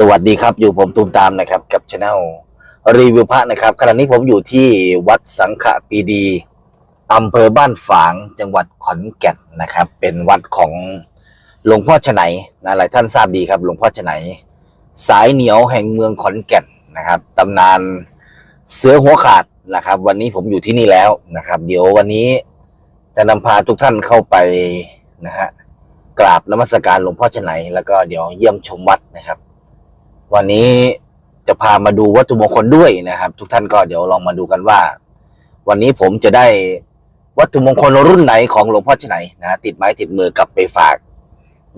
สวัสดีครับอยู่ผมตูมตามนะครับกับช anel รีวิวพระนะครับขณะนี้ผมอยู่ที่วัดสังฆปีดีอำเภอบ้านฝางจังหวัดขอนแก่นนะครับ เป็นวัดของหลวงพ่อฉไนนะหลายท่านทราบดีครับ หลวงพ่อฉไนสายเหนียวแห่งเมืองขอนแก่นนะครับตำนานเสือหัวขาดนะครับ วันนี้ผมอยู่ที่นี่แล้วนะครับ เดี๋ยววันนี้จะนำพาทุกท่านเข้าไปนะฮะกราบนมัสการหลวงพ่อฉไนแล้วก็เดี๋ยวเยี่ยมชมวัดนะครับ วันนี้จะพามาดูวัตถุมงคลด้วยนะครับ ทุกท่านก็เดี๋ยวลองมาดูกันว่า วันนี้ผมจะได้วัตถุมงคลรุ่นไหนของหลวงพ่อชไหนนะติดไม้ติดมือกลับไปฝาก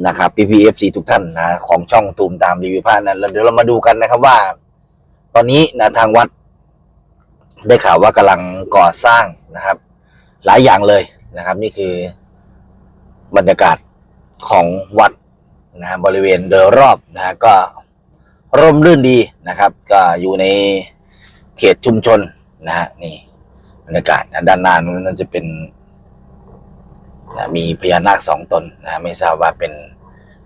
นะครับพีพีเอฟซีทุกท่านนะของช่องตูมตามรีวิวพระนั้นแล้วเดี๋ยวเรามาดูกันนะครับว่า ตอนนี้นะทางวัด ได้ข่าวว่ากำลังก่อสร้างนะครับ หลายอย่างเลยนะครับ นี่คือบรรยากาศของวัดนะบริเวณโดยรอบนะก็ ร่มรื่นดีนะครับ ก็อยู่ในเขตชุมชนนะฮะนี่บรรยากาศนะด้านหน้านู้นนั่นจะเป็นนะมีพญานาคสองตนนะไม่ทราบว่าเป็น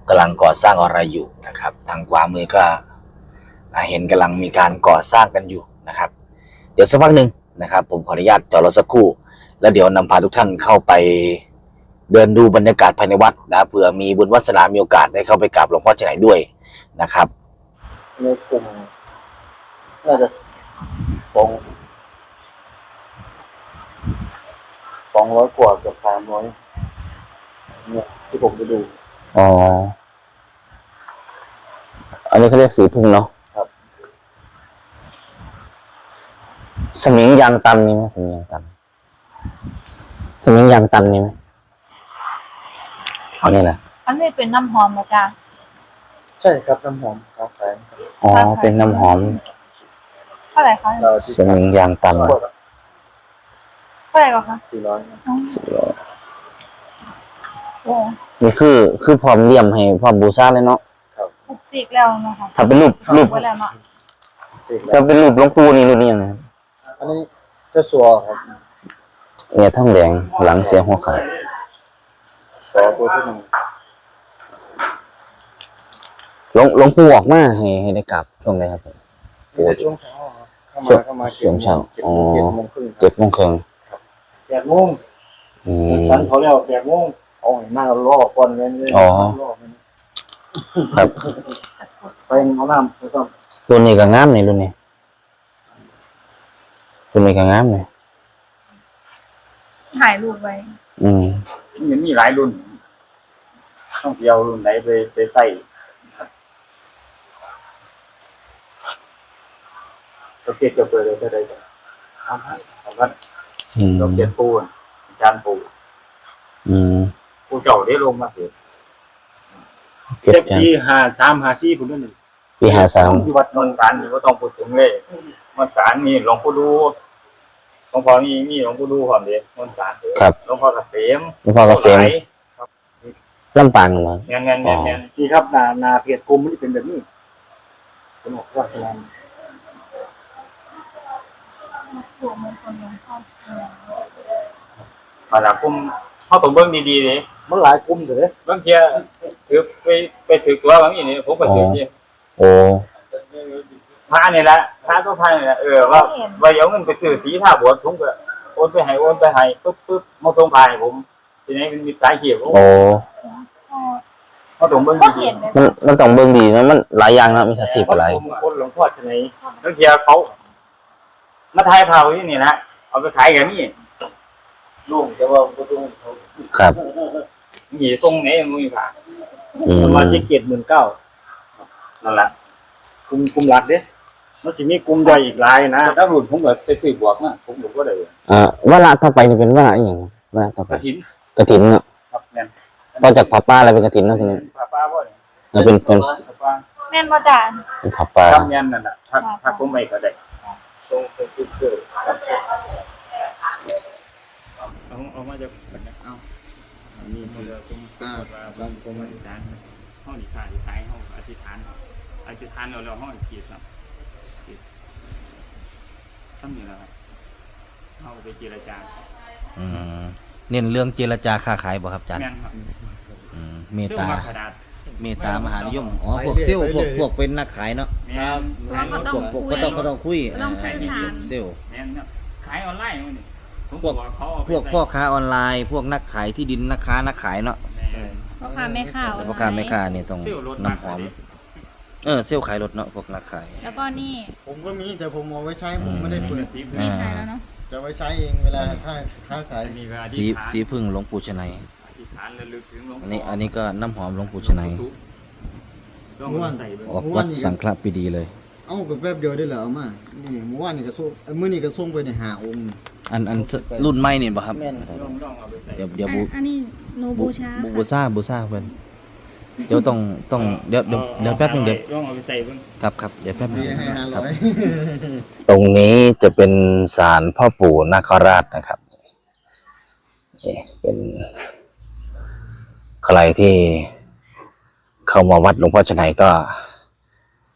กำลังก่อสร้างอะไรอยู่นะครับ ทางขวามือก็นะเห็นกำลังมีการก่อสร้างกันอยู่นะครับ เดี๋ยวสักพักหนึ่งนะครับ ผมขออนุญาตจอดรถสักครู่ แล้วเดี๋ยวนำพาทุกท่านเข้าไปเดินดูบรรยากาศภายในวัดนะเผื่อมีบุญวัสนามีโอกาสได้เข้าไปกราบหลวงพ่อเจไหนด้วยนะครับ ในกลุ่มน่าจะสองสองร้อยกว่าเกือบสามร้อยเนี่ยที่ผมไปดู อ๋อ อันนี้เขาเรียกสีพึ่งเนาะครับ สมิงยางตันมีไหมสมิงยางตันสมิงยางตันมีไหมอันนี้แหละอันนี้เป็นน้ำหอมนะจ๊ะใช่ครับน้ำหอมค้าขาย อ๋อ เป็นน้ำหอม เท่าไหร่คะเราที่สมิงยางตันขวดเท่าไหร่ก่อนคะสี่ร้อยอ๋อโอ้นี่คือ คือพร้อมเลี่ยมให้พร้อมบูชาเลยเนาะถูกสีกแล้วนะคะถ้าเป็นรูปรูปไว้แล้วเนาะสี่ร้อถ้ายเป็นรูปหลวงปู่นี่รุ่นนี้นะครับอันนี้เจ้าสัวครับเนี่ยท่องแดงหลังเสียหัวขาดสอตัวที่หนึ่ง หลวงหลวงปู่ออกมาให้ให้ได้กลับช่วงไหนครับผมมีแต่ช่วงเช้าครับเข้ามาเข้ามาช่วงเช้าอ๋อเจ็ดโมงครึ่งครับเจ็ดโมงครึ่งแปดโมงอืมฉันเขาเรียกว่าแปดโมงโอ้ยนั่งรอก่อนเลยเลยอ๋อรอเลยครับ ไปเอาน้ำแล้วก็รุ่นนี้ก็งามนี่รุ่นนี้รุ่นนี้ก็งามเลยถ่ายรูปไว้ อืมมันมีหลายรุ่น ต้องเที่ยวรุ่นไหนไปไปใส่ครับ เราเก็บจะเปิดเลยก็ได้ทำให้ทำให้อืมเราเก็บปูนอาจารย์ปูอืมปูเจ้าได้ลงมาเสียเก็บเจ็บกันปีหาสามหาสี่คนนึงปีห้าสามที่วัดนนท์สารนี่ก็ต้องพูดถึงเลยนนท์สารนี่หลวงปู่ดูหลวงพ่อนี่มีหลวงปู่ดูความเดียวนนท์สารครับหลวงพ่อเกษมหลวงพ่อเกษมหลวงพ่อไหลลำปางเหรอ เงี้ยเงี้ยเงี้ยเงี้ยนี่ครับนานาเพจกลุ่มมันเป็นแบบนี้เป็นออกราช การถูกมงคลหลวงพ่อเชียงมาแล้วผมเขาต้องเบิ่งดีๆเลยมันหลายกลุ่มเสียเลยบางเทียถือไปไปถือตัวบางอย่างนี้ผมก็ถือเนี่ยโอ้พระนี่แหละพระก็พระนี่แหละเออว่าว่าเอาเงินไปซื้อสีท่าบวชผมก็โอนไปให้โอนไปให้ปุ๊บปุ๊บมาส่งพายผมทีนี้มันมีสายเขียวโอ้พ่อเขาต้องเบิ่งก็ดีเห็นเลยมันมันต้องเบิ่งดีนะมันหลายอย่างนะมีสัดสีๆกับหลายผมคนหลวงพ่อที่ไหนบางเทียเขา มาทายพาที่นี่นะเอาไปขายกันนี่ลุงแต่ว่าก็ต้องเขาครับหนีทรงไหนมึงมีผ่าอืมสมาชิกเกียรติหมื่นเก้านั่นแหละกลุ่มกลุ่มหลักเด้มันสิมีกลุ่มย่อยอีกหลายนะถ้ารุ่นผมก็ไปซื้อบวกนะผมก็บ่ได้อ่าเวลาต่อไปนี่เป็นเวลาอหย่างเวลาต่อไปกระถินกระถินเนาะครับแม่นต่อจากผ้าป่าอะไรเป็นกระถินเนาะทีนี้ป้าป้าบ่เนี่ยแล้วเป็นเป็นป้าแม่นมาจ้ะเป็นผ้าป่าทำแม่นนั่นน่ะถ้าถ้าผมไม่ก็ได้ ตรงไปคือคือเอาเอามาจากเอาอันนี้เดี๋ยวผมอ่าบางคนอธิษฐานห้องนิทานที่ตายห้องอธิษฐานอธิษฐานแล้วเราห้องขีดครับขีดซ้ำนี่แหละครับเข้าไปเจรจาอืมเน้นเรื่องเจรจาค้าขายบ่ครับอาจารย์แม่นครับอืมเมตซึ่งตามาขนาด เมตตามหานิยมอ๋อพวกเซลล์พวกพวกเป็นนักขายเนาะครับเพราะว่าเขาต้องพวกพวกก็ต้องก็ต้องคุยต้องสื่อสาร เซลล์แม่นครับขายออนไลน์มันนี่ผมพวกบอกเขาเอาไปพวกใส่พ่อค้าออนไลน์ พวกนักขายที่ดินนักค้านักขายเนาะแม่นพ่อค้าแม่ค้า แต่พ่อค้าแม่ค้านี่ต้องเซี่ยวรถน้ำหอม เออเซลล์ขายรถเนาะพวกนักขาย แล้วก็นี่ผมก็มีแต่ผมเอาไว้ใช้ผมไม่ได้เปิดสีไม่ขายแล้วเนาะจะไว้ใช้เองเวลาค้าค้าขาย มีเวลาสีที่ฐานสีพึ่งหลวงปู่ชนัยอธิษฐานระลึกถึงหลวงอันนี้พ่อันนี้ก็น้ำหอมหลวงปู่ชนัยลองเอาใส่เบิ่งออกวัดสังฆปีดีเลย เอากับแป๊บเดียวได้เหรอเอามา นี่เมื่อวานนี่ก็ส่งเอ้ยมื้อนี้ก็ส่งไปในหาองค์อันอันรุ่นใหม่นี่บ่ครับแม่นลองลองเอาไปใส่เดี๋ยวเดี๋ยวบูอันนี้หนูบูชาบูบูซ่าบูซ่าเพิ่นเดี๋ยวต้องต้องเดี๋ยวเดี๋ยวเดี๋ยวแป๊บนึงเดี๋ยวลองเอาไปใส่เบิ่งครับครับเดี๋ยวแป๊บนึงมีให้ห้าคร้รับอยตรงนี้จะเป็นศาลพ่อปู่นาคราชนะครับนี่เป็น ใครที่เข้ามาวัดหลวงพ่อชนัยก็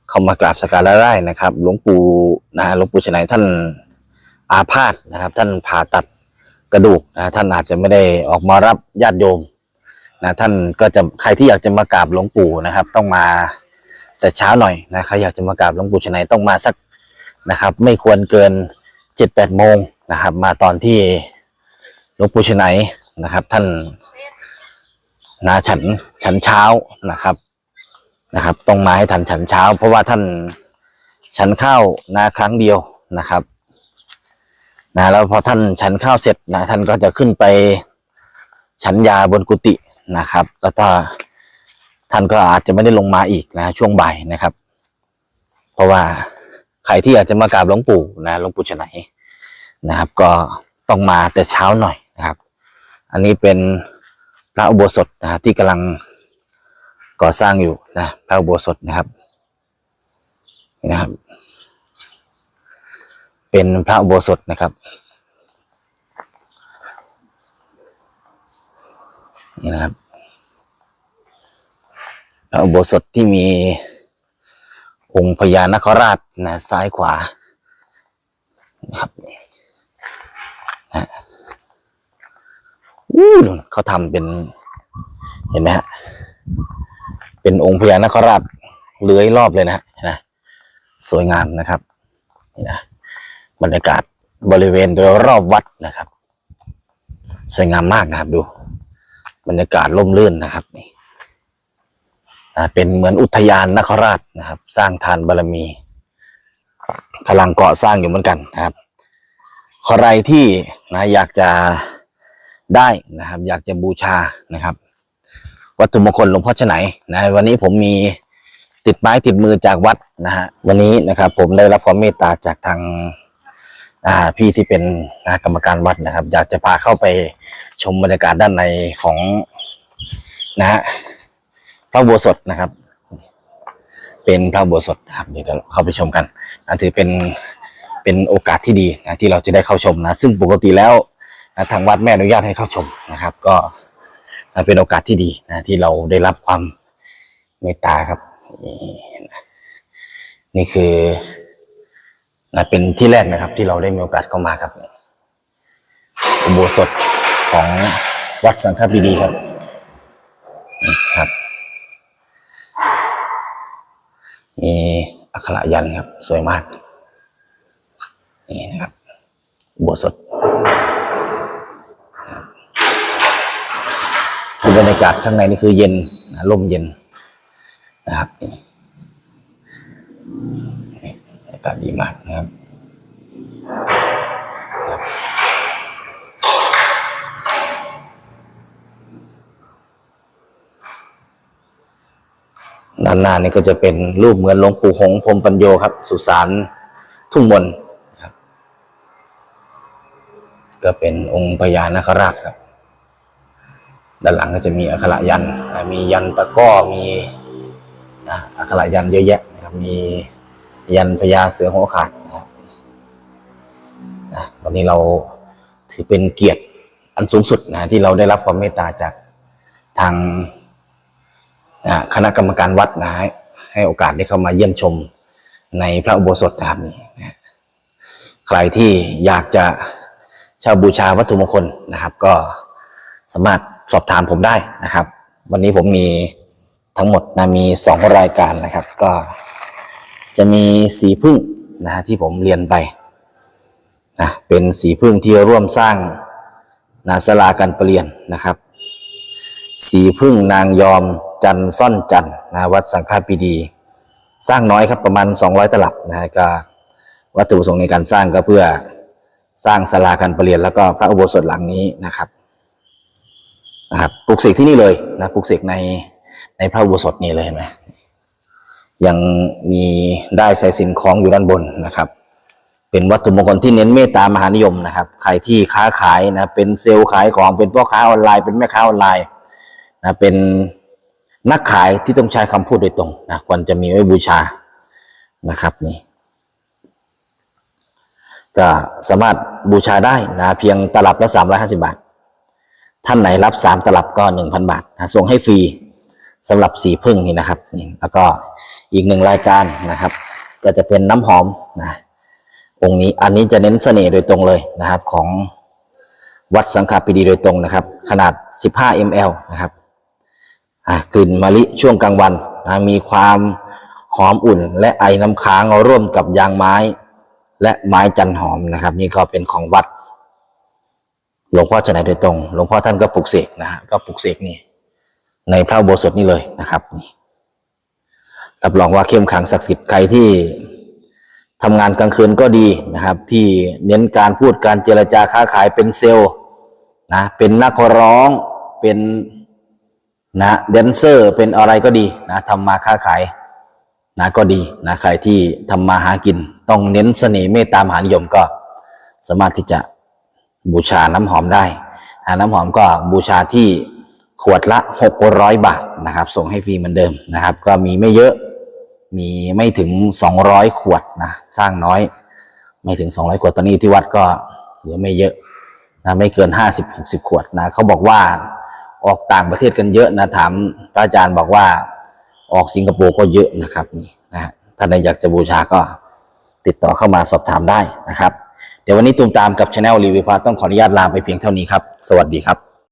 เข้ามากราบสักการะได้นะครับ หลวงปู่นะหลวงปู่ชนัยท่านอาพาธนะครับ ท่านผ่าตัดกระดูกนะท่านอาจจะไม่ได้ออกมารับญาติโยมนะท่านก็จะใครที่อยากจะมากราบหลวงปู่นะครับ ต้องมาแต่เช้าหน่อยนะใครอยากจะมากราบหลวงปู่ชนัยต้องมาสักนะครับ ไม่ควรเกินเจ็ดแปดโมงนะครับ มาตอนที่หลวงปู่ชนัยนะครับ ท่าน นาฉันฉันเช้านะครับนะครับ ต้องมาให้ทันฉันเช้า เพราะว่าท่านฉันข้าวนาครั้งเดียวนะครับนะแล้วพอท่านฉันข้าวเสร็จนะท่านก็จะขึ้นไปฉันยาบนกุฏินะครับ แล้วก็ท่านก็อาจจะไม่ได้ลงมาอีกนะช่วงบ่ายนะครับ เพราะว่าใครที่อยากจะมากราบหลวงปู่นะหลวงปู่ชนัยนะครับ ก็ต้องมาแต่เช้าหน่อยนะครับ อันนี้เป็น พระอุโบสถนะที่กำลังก่อสร้างอยู่นะพระอุโบสถนะครับนี่นะครับ เป็นพระอุโบสถนะครับนี่นะครับพระอุโบสถที่มีองค์พญานคราชนะซ้ายขวานะครับนะ อู้นู่นเขาทำเป็น เห็นไหมฮะ เป็นองค์พญานาคราชเลื้อยรอบเลยนะฮะสวยงามนะครับนะบรรยากาศบริเวณโดยรอบวัดนะครับ สวยงามมากนะครับดู บรรยากาศร่มรื่นนะครับนี่เป็นเหมือนอุทยานนคราชนะครับ สร้างทานบารมีกำลังก่อสร้างอยู่เหมือนกันนะครับ ใครที่นะอยากจะ ได้นะครับ อยากจะบูชานะครับ วัตถุมงคลหลวงพ่อชไหนนะวันนี้ผมมีติดไม้ติดมือจากวัดนะฮะวันนี้นะครับ ผมได้รับความเมตตาจากทางอ่าพี่ที่เป็นนกรรมการวัดนะครับ อยากจะพาเข้าไปชมบรรยากาศด้านในของนะฮะพระโบสถนะครับ เป็นพระโบสถนะครับเดี๋ยวเราเข้าไปชมกันนะถือเป็นเป็นโอกาสที่ดีนะที่เราจะได้เข้าชมนะ ซึ่งปกติแล้ว ทางวัดไม่อนุญาตให้เข้าชมนะครับ ก็เป็นโอกาสที่ดีนะที่เราได้รับความเมตตาครับ นี่คือนะเป็นที่แรกนะครับ ที่เราได้มีโอกาสเข้ามาครับอุโบสถของวัดสังฆปีดีครับนี่ครับมีอักขระยันครับ สวยมาก นี่นะครับอุโบสถครับ คือบรรยากาศข้างในนี่คือเย็นนะลมเย็นนะครับนี่นี่บรรยากาศดีมากนะครับด้านหน้านี่ก็จะเป็นรูปเหมือนหลวงปู่หงส์พรมปัญโยครับ สุสานทุ่งมนครับ ก็เป็นองค์พญานาคราชครับ ด้านหลังก็จะมีอักขระยัน มียันตะก้อ มีอักขระยันเยอะแยะนะครับ มียันพญาเสือหัวขาดนะครับวันนี้เราถือเป็นเกียรติอันสูงสุดนะที่เราได้รับความเมตตาจากทางคณะกรรมการวัดนะให้ให้โอกาสได้เข้ามาเยี่ยมชมในพระอุโบสถนะครับนี่นะใครที่อยากจะเช่าบูชาวัตถุมงคลนะครับ ก็สามารถ สอบถามผมได้นะครับ วันนี้ผมมีทั้งหมดนะมีสองรายการนะครับ ก็จะมีสีพึ่งนะฮะที่ผมเรียนไปนะเป็นสีพึ่งที่ร่วมสร้างนาสลาการเประเรียนนะครับ สีพึ่งนางยอมจันซ่อนจันนะวัดสังฆาปีดี สร้างน้อยครับประมาณ 200 ตลับนะฮะก็วัตถุประสงค์ในการสร้างก็เพื่อสร้างศาลาการเประเรียนแล้วก็พระอุโบสถหลังนี้นะครับ นะครับปลูกเสกที่นี่เลยนะปลูกเสกในในพระอุโบสถนี้เลยเห็นไหมยังมีได้ใส่สินคล้องอยู่ด้านบนนะครับ เป็นวัตถุมงคลที่เน้นเมตตามหานิยมนะครับ ใครที่ค้าขายนะเป็นเซลล์ขายของเป็นพ่อค้าออนไลน์ เป็นแม่ค้าออนไลน์นะเป็นนักขายที่ต้องใช้คำพูดโดยตรงนะควรจะมีไว้บูชานะครับนี่ก็สามารถบูชาได้นะเพียงตลับละ350 บาท ท่านไหนรับ3ตลับก็1,000บาทนะส่งให้ฟรีสำหรับสีพึ่งนี่นะครับนี่แล้วก็อีกหนึ่งรายการนะครับ ก็จะเป็นน้ำหอมนะองค์นี้อันนี้จะเน้นเสน่ห์โดยตรงเลยนะครับ ของวัดสังฆปีดีโดยตรงนะครับ ขนาด 15 ml นะครับกลิ่นมะลิช่วงกลางวันนะมีความหอมอุ่น และไอน้ำค้างร่วมกับยางไม้ และไม้จันหอมนะครับ นี่ก็เป็นของวัด หลวงพ่อจะไหนโดยตรง หลวงพ่อท่านก็ปลุกเสกนะฮะก็ปลุกเสกนี่ ในพระโบสถนี่เลยนะครับนี่รับรองว่าเข้มขังศักดิ์สิทธิ์ใครที่ทำงานกลางคืนก็ดีนะครับ ที่เน้นการพูดการเจรจาค้าขายเป็นเซลล์นะเป็นนักร้องเป็นนะแดนเซอร์เป็นอะไรก็ดีนะทำมาค้าขายนะก็ดีนะใครที่ทำมาหากิน ต้องเน้นเสน่ห์เมตตามหานิยมก็สามารถที่จะ บูชาน้ำหอมได้น้ำหอมก็บูชาที่ขวดละ 600 บาทนะครับ ส่งให้ฟรีเหมือนเดิมนะครับ ก็มีไม่เยอะมีไม่ถึง 200 ขวดนะสร้างน้อย ไม่ถึง 200 ขวดตอนนี้ที่วัดก็เหลือไม่เยอะนะไม่เกิน 50-60 ขวดนะเขาบอกว่าออกต่างประเทศกันเยอะนะถามพระอาจารย์บอกว่าออกสิงคโปร์ก็เยอะนะครับนี่นะฮะท่านใดอยากจะบูชาก็ติดต่อเข้ามาสอบถามได้นะครับ เดี๋ยววันนี้ตูมตามกับช anel รีวิวพาต้องขออนุญาตลาไปเพียงเท่านี้ครับ สวัสดีครับ